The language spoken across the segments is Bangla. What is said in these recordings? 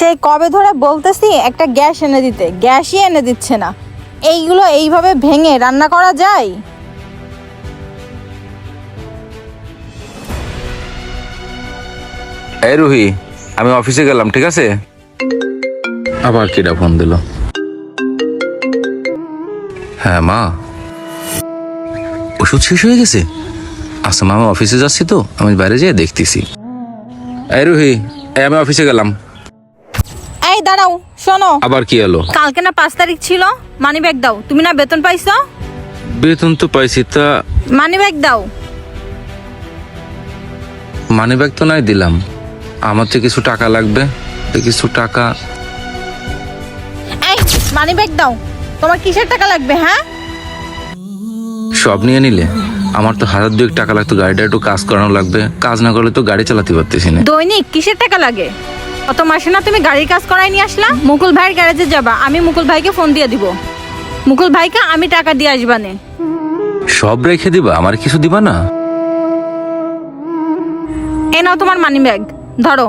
সেই কবে ধরে বলতেছি একটা গ্যাস এনে দিতে। গ্যাসই এনে দিচ্ছে না। এইগুলো এইভাবে ভেঙে রান্না করা যায়? এই রুহি আমি অফিসে গেলাম ঠিক আছে? আবার কিটা ফোন দিল? হ্যাঁ মা। ওষুধ শেষ হয়ে গেছে? আচ্ছা মা আমি অফিসে যাচ্ছি তো আমি বাইরে যেয়ে দেখতেছি। এই রুহি এই আমি অফিসে গেলাম। এই দাঁড়াও শোনো। আবার কি এলো? কালকে না পাঁচ তারিখ ছিল মানি ব্যাগ দাও। তুমি না বেতন পাইছো? বেতন তো পাইছি তা মানি ব্যাগ দাও। মানি ব্যাগ তো নাই দিলাম। আমার তো কিছু টাকা লাগবে তো কিছু টাকা এই মানি ব্যাগ দাও। তোমার কিসের টাকা লাগবে হ্যাঁ? সব নিয়ে নিলে। আমার তো হাজার দুয়েক টাকা লাগতো গাড়িটা একটু কাজ করানো লাগবে। কাজ না করলে তো গাড়ি চালাতে পারতেছি না। দৈনিক কিসের টাকা লাগে? কত মাসে না তুমি গাড়ির কাজ করাই নিয়ে আসলা? মুকুল ভাইয়ের গ্যারেজে যাবা আমি মুকুল ভাইকে ফোন দিয়ে দিব। মুকুল ভাইকে আমি টাকা দিয়ে আসবানে সব রেখে দিবা আমার কিছু দিবা না? এ নাও তোমার মানি ব্যাগ ধরো।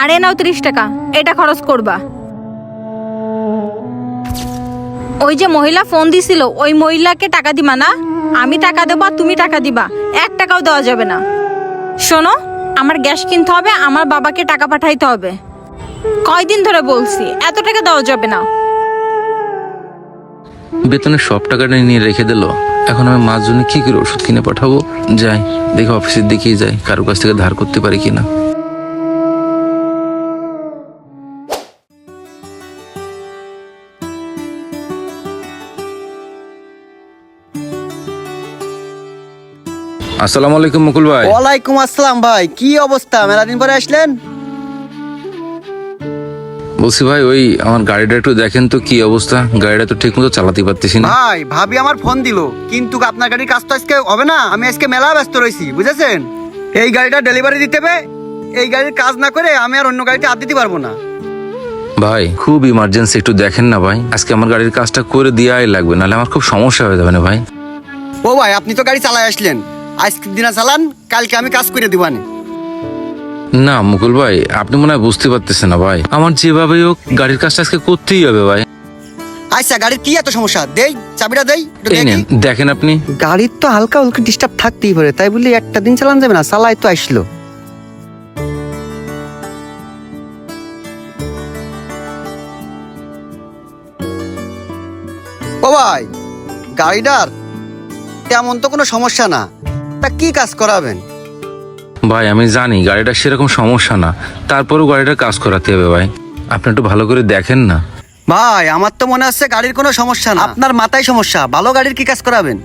আর এ নাও তিরিশ টাকা এটা খরচ করবা। ওই যে মহিলা ফোন দিছিল ওই মহিলাকে টাকা দিবা না? আমি টাকা দেবো তুমি টাকা দিবা এক টাকাও দেওয়া যাবে না। শোনো আমার গ্যাস কিনতে হবে, আমার বাবাকে টাকা পাঠাইতে হবে। কয়দিন ধরে বলছি, এত টাকা দেওয়া যাবে না। বেতনের সব টাকাটা নিয়ে রেখে দিল। এখন আমি মার জন্য কি করে ওষুধ কিনে পাঠাবো? যাই, দেখি অফিসের দিকেই যাই কারোর কাছ থেকে ধার করতে পারি কিনা। আসসালামু আলাইকুম মুকুল ভাই। ওয়ালাইকুম আসসালাম ভাই কি অবস্থা? মেলাদিন পরে আসলেন? বলছি ভাই ওই আমার গাড়িটা একটু দেখেন তো কি অবস্থা। গাড়িটা তো ঠিক মতো চালাতে পারতেছি না। ভাই ভাবি আমার ফোন দিল কিন্তু আপনার গাড়ির কাজ তো আজকে হবে না। আমি আজকে মেলা ব্যস্ত রয়েছি বুঝেছেন? এই গাড়িটা ডেলিভারি দিতে হবে। এই গাড়ির কাজ না করে আমি আর অন্য গাড়িতে হাত দিতে পারব না। ভাই খুব ইমার্জেন্সি একটু দেখেন না ভাই। আজকে আমার গাড়ির কাজটা করে দেওয়াই লাগবে নাহলে আমার খুব সমস্যা হয়ে যাবে না ভাই। ও ভাই আপনি তো গাড়ি চালাই আসলেন। আজকে দিনা চালান কালকে আমি কাজ করে দিবানি। না মুকুল ভাই আপনি মনে হয় বুঝতে পারতেছেন না ভাই। আমার যেভাবে হোক গাড়ির কাজটা আজকে করতেই হবে ভাই। আচ্ছা গাড়ির কি এত সমস্যা? দেই চাবিটা দেই একটু এই দেখি। নেন দেখেন আপনি। গাড়ির তো হালকা হালকা ডিস্টার্ব থাকতেই পারে তাই বলি একটা দিন চালান যাবে না চালাই তো আসলো। ও ভাই গাড়িটার তেমন তো কোনো সমস্যা না। তা কি কাজ করাবেন? ভাই আমি জানি গাড়িটা সেরকম সমস্যা না। তারপরেও গাড়িটা কাজ করাতে হবে ভাই। আপনি একটু ভালো করে দেখেন না। ভাই আমার তো মনে হচ্ছে গাড়ির কোনো সমস্যা না। আপনার মাথায় সমস্যা ভালো গাড়ির কি কাজ করাবেন?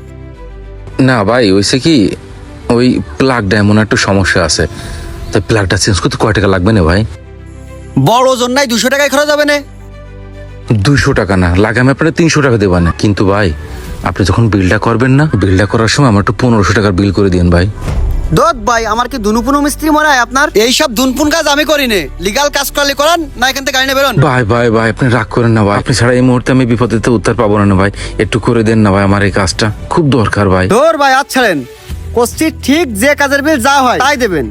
না ভাই ওইসে কি ওই প্লাগটা এমন একটু সমস্যা আছে। তাই প্লাগটা চেঞ্জ করতে কয় টাকা লাগবে না ভাই? বড় জন্যায় দুশো টাকায় খরচ হবে না। দুইশো টাকা না লাগে আমি আপনার তিনশো টাকা দেবা না। কিন্তু ভাই আপনি যখন বিলটা করবেন না বিলটা করার সময় আমার একটু পনেরোশো টাকার বিল করে দিন ভাই। দোত ভাই আমার কি দুনুপুনু মিস্ত্রি মনে হয় আপনার এইসব দুনপুন কাজ আমি করি নে লিগাল কাজ করলে করান না এখান থেকে গাড়ি বেরোন। ভাই ভাই ভাই আপনি রাগ করেন না ভাই। আপনি ছাড়া এই মুহূর্তে আমি বিপদেতে উত্তর পাবো না ভাই। একটু করে দেন না ভাই আমার এই কাজটা। খুব দরকার ভাই। তোর ভাই আজ ছাড়েন। কোস্তি ঠিক যে কাজের বিল যা হয় তাই দেবেন।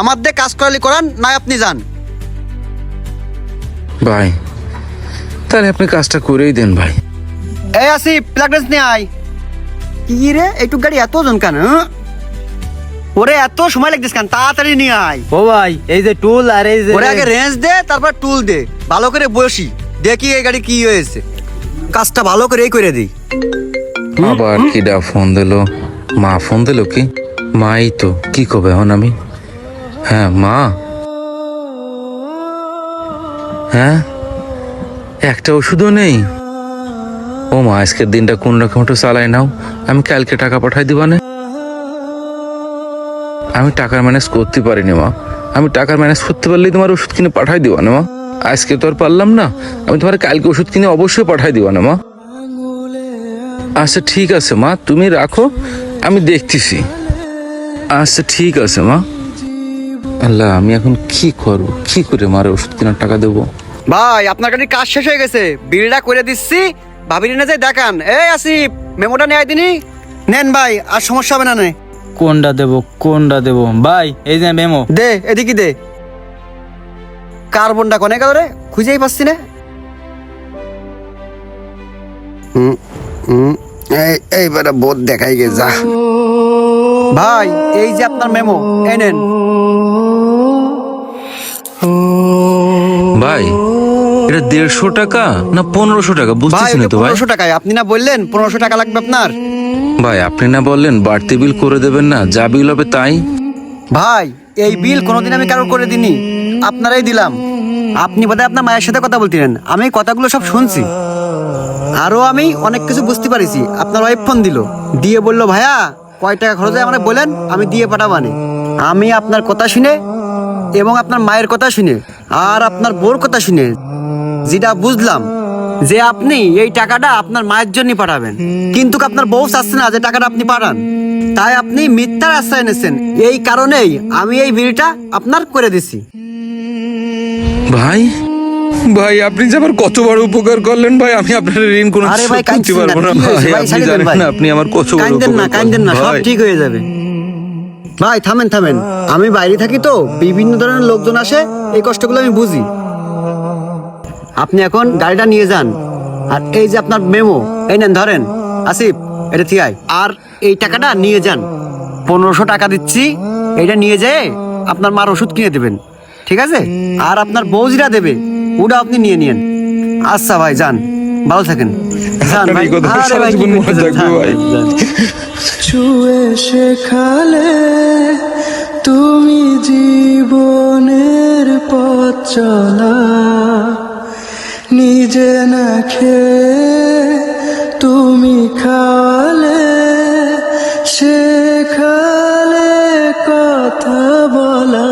আমার দিয়ে কাজ করালে করান না আপনি যান। ভাই তাহলে আপনি কাজটা করেই দেন ভাই। এই আসি প্লাগরেন্স নিয়ে আয়। কি রে? এইটুক গাড়ি এত জন কেন? হ্যাঁ? ওরে এত সময় লাগছিস কেন? তাড়াতাড়ি নিয়ে আয়। ও ভাই এই যে টুল আর এই যে ওরে আগে রেঞ্জ দে তারপর টুল দে। ভালো করে বসি। দেখি এই গাড়ি কি হয়েছে। কাজটা ভালো করেই করে দিই। আবার কিডা ফোন দিলো। মা ফোন দিলো কি? মাই তো কি কবে এখন আমি? হ্যাঁ মা? হ্যাঁ? একটা ওষুধও নেই? ও মা, আজকের দিনটা কোন রকম একটু চালাই নাও। আমি কালকে টাকা পাঠাই দিবা না। আমি টাকার ম্যানেজ করতে পারিনি মা। আমি টাকার ম্যানেজ করতে পারলেই তোমার ওষুধ কিনে পাঠাই দিবা না মা। আজকে তো আর পারলাম না। আমি তোমার কালকে ওষুধ কিনে অবশ্যই পাঠাই দিবা না মা। আচ্ছা ঠিক আছে মা, তুমি রাখো। আমি দেখতেছি। আচ্ছা ঠিক আছে মা। আল্লাহ, আমি এখন কি করব? কি করে মারে ওষুধ কেনার টাকা দেবো? ভাই, আপনার গাড়ির কাজ শেষ হয়ে গেছে। বিলটা করে দিচ্ছি। ভাবিনি না যে দেখান? এই আসিফ মেমোটা নিয়ে দিনি। নেন ভাই আর সমস্যা হবে না নে। কোনটা দেব কোনটা দেব? ভাই এই যে মেমো। দে এদিকে দে। কার্বনটা কনে গেল রে? খুঁজেই পাচ্ছি না। হুম, হুম, এই এইবারে বোধ দেখাই গে যা। ভাই এই যে আপনার মেমো এই নেন। ভাই এটা দেড়শো টাকা না পনেরোশো টাকা? বুঝতেছি না তো ভাই। পনেরোশো টাকায়। আপনি না বললেন পনেরোশো টাকা লাগবে আপনার? ভাই আপনি না বললেন বাড়তি বিল করে দেবেন না যা বিল হবে তাই। ভাই এই বিল কোনোদিন আমি কারও করে দিনি আপনারাই দিলাম। আপনি বোধহয় আপনার মায়ের সাথে কথা বলছিলেন আমি কথাগুলো সব শুনছি। আরও আমি অনেক কিছু বুঝতে পারিছি। আপনার ওয়াইফ ফোন দিল। দিয়ে বলল ভাইয়া কয় টাকা খরচ হয় আমাকে বলেন আমি দিয়ে পাঠাবানে আমি আপনার কথা শুনে এবং আপনার মায়ের কথা শুনে আর আপনার বোর কথা শুনে যেটা বুঝলাম যে আপনি এই টাকাটা আপনার মায়ের জন্য পাঠাবেন। কিন্তু আপনার বউ চাচ্ছে না যে টাকাটা আপনি পাঠান। তাই আপনি মিথ্যার আশ্রয় এনেছেন এই কারণেই আমি এই বিলটা আপনার করে দিছি। ভাই ভাই আপনি যে আমার কত বড় উপকার করলেন ভাই আমি আপনার ঋণ কোনো আরে ভাই শোধ করতে পারব না ভাই। আপনি জানেন না আপনি আমার কত বড় কাইন্দেন না উপকার না সব। ঠিক হয়ে যাবে। ভাই থামেন থামেন। আমি বাইরে থাকি তো বিভিন্ন ধরনের লোকজন আসে এই কষ্টগুলো আমি বুঝি। আপনি এখন গাড়িটা নিয়ে যান। আর এই যে আপনার মেমো এই নেন ধরেন আসিফ এটা থিয়াই। আর এই টাকাটা নিয়ে যান। পনেরোশো টাকা দিচ্ছি এটা নিয়ে যেয়ে আপনার মার ওষুধ কিনে দেবেন। ঠিক আছে? আর আপনার বৌজিরা দেবে ওটা আপনি নিয়ে নিয়েন। আচ্ছা ভাই যান। ভালো থাকেন। যান ভাই। আরে ভাই। ছুঁয়ে শেখালে তুমি জীবনের পথ চলা। নিজে না খেয়ে তুমি খাওয়ালে শেখালে কথা বলা।